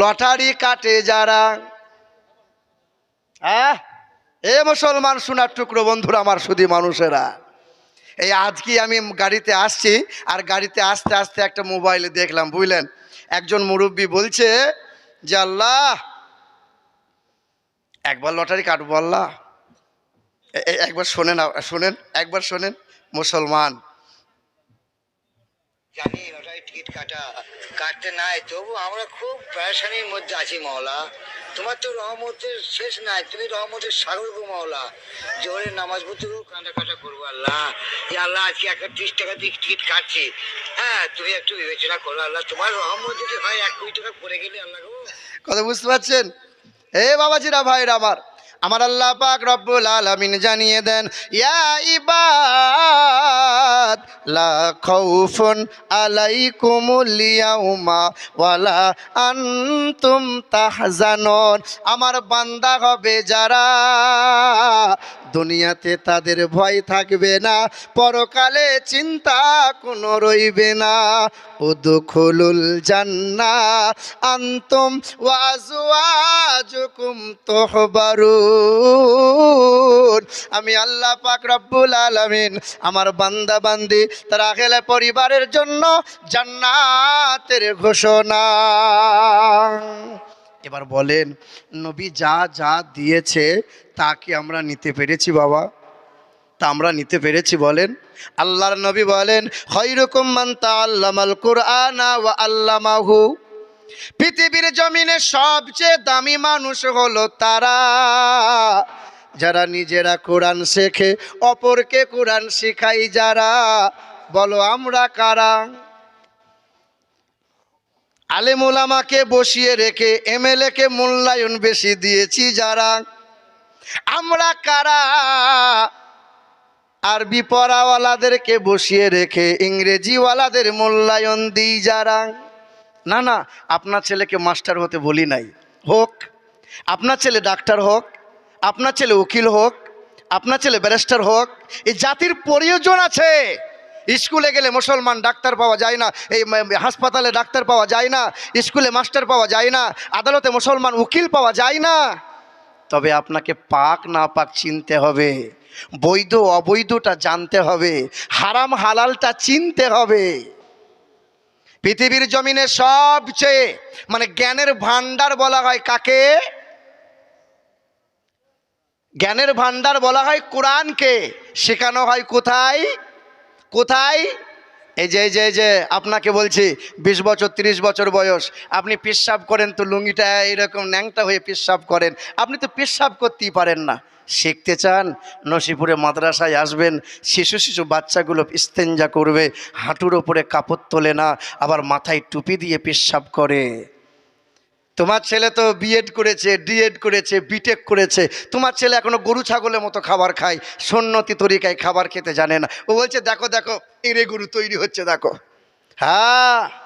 Lottery কাটে যারা। হ্যাঁ এ মুসলমান সোনার টুকরো বন্ধুরা আমার শুধু মানুষেরা। এই আজকে আমি গাড়িতে আসছি, আর গাড়িতে আসতে আসতে একটা মোবাইলে দেখলাম, বুঝলেন? একজন মুরব্বী বলছে যে, আল্লাহ, একবার লটারি কাটবো আল্লাহ। একবার শোনেন শোনেন, একবার শোনেন, মুসলমান। জানি ওটাই টিকিট কাটা, কাটতে নাই, তবু আমরা খুব প্যারেশানির মধ্যে আছি মাওলা তোমার তো রহমতের শেষ নাই, তুমি রহমতের সাগর গো মাওলা জোরে নামাজ পড়তে গো কাঁটা করব, আল্লাহ। যে আল্লাহ, আজকে একটা ত্রিশ টাকা দিয়ে টিকিট কাটছি। হ্যাঁ তুমি একটু বিবেচনা করো, আল্লাহ। তোমার রহমত যদি হয়, এক কোটি টাকা পড়ে গেলে আল্লাহ কথা বুঝতে পারছেন? হে বাবাজিরা, ভাইরা আমার। আমার আল্লাহ পাক রব্বুল আলামিন জানিয়ে দেন, ইয়া ইবাদ, লা খাউফুন আলাইকুমুল ইয়াউমা ওয়ালা আনতুম তাহজানুন। আমার বান্দা হবে যারা দুনিয়াতে তাদের ভয় থাকবে না, পরকালে চিন্তা কোনো রইবে না। উদখুলুল জান্না, আনতুম ওয়াজওয়াজুকুম তুহবারুন। আমি আল্লাহ পাক রব্বুল আলামিন আমার বান্দা বান্দি তারা গেলে পরিবারের জন্য জান্নাতের ঘোষণা। এবার বলেন, নবী যা যা দিয়েছে, তা কি আমরা নিতে পেরেছি বাবা? তা আমরা নিতে পেরেছি, বলেন। আল্লাহর নবী বলেন, খৈরকম মান তাআল্লামাল কুরআনা ওয়া আল্লামাহু। পৃথিবীর জমিনে সবচেয়ে দামি মানুষ হলো তারা। যারা নিজেরা কোরআন শেখে, অপরকে কোরআন শেখাই যারা। বলো, আমরা কারা? আলেম ওলামাকে বসিয়ে রেখে এমএলএ কে মূল্যায়ন বেশি দিয়েছি যারা। আমরা কারা? আরবি পড়াওয়ালাদেরকে বসিয়ে রেখে ইংরেজিওয়ালাদের মূল্যায়ন দিই যারা। না না, আপনার ছেলেকে মাস্টার হতে বলি নাই। হোক, আপনার ছেলে ডাক্তার হোক, আপনার ছেলে উকিল হোক, আপনার ছেলে ব্যারিস্টার হোক এই জাতির প্রয়োজন আছে। স্কুলে গেলে মুসলমান ডাক্তার পাওয়া যায় না, এই হাসপাতালে ডাক্তার পাওয়া যায় না, স্কুলে মাস্টার পাওয়া যায় না, আদালতে মুসলমান উকিল পাওয়া যায় না। তবে আপনাকে পাক না পাক চিনতে হবে, বৈধ অবৈধটা জানতে হবে, হারাম হালালটা চিনতে হবে। পৃথিবীর জমিনে সবচেয়ে মানে জ্ঞানের ভান্ডার বলা হয় কাকে? জ্ঞানের ভান্ডার বলা হয় কোরআনকে, শেখানো হয় কোথায়? কোথায়? এই যে এই যে এই যে, আপনাকে বলছি, বিশ বছর, তিরিশ বছর বয়স, আপনি পেশাব করেন তো লুঙ্গিটা এরকম ন্যাংটা হয়ে পেশাব করেন, আপনি তো পেশাব করতেই পারেন না। শিখতে চান, নসিপুরে মাদ্রাসায় আসবেন, শিশু শিশু বাচ্চাগুলো ইস্তেঞ্জা করবে, হাঁটুর ওপরে কাপড় তোলে না, আবার মাথায় টুপি দিয়ে পেশাব করে। তোমার ছেলে তো বিএড করেছে ডিএড করেছে বিটেক করেছে। তোমার ছেলে এখনও গরু, ছাগলের মতো খাবার খায় সন্নতি তরিকায় খাবার খেতে জানে না। ও বলছে, দেখো দেখো এরে গরু তৈরি হচ্ছে, দেখো। হ্যাঁ।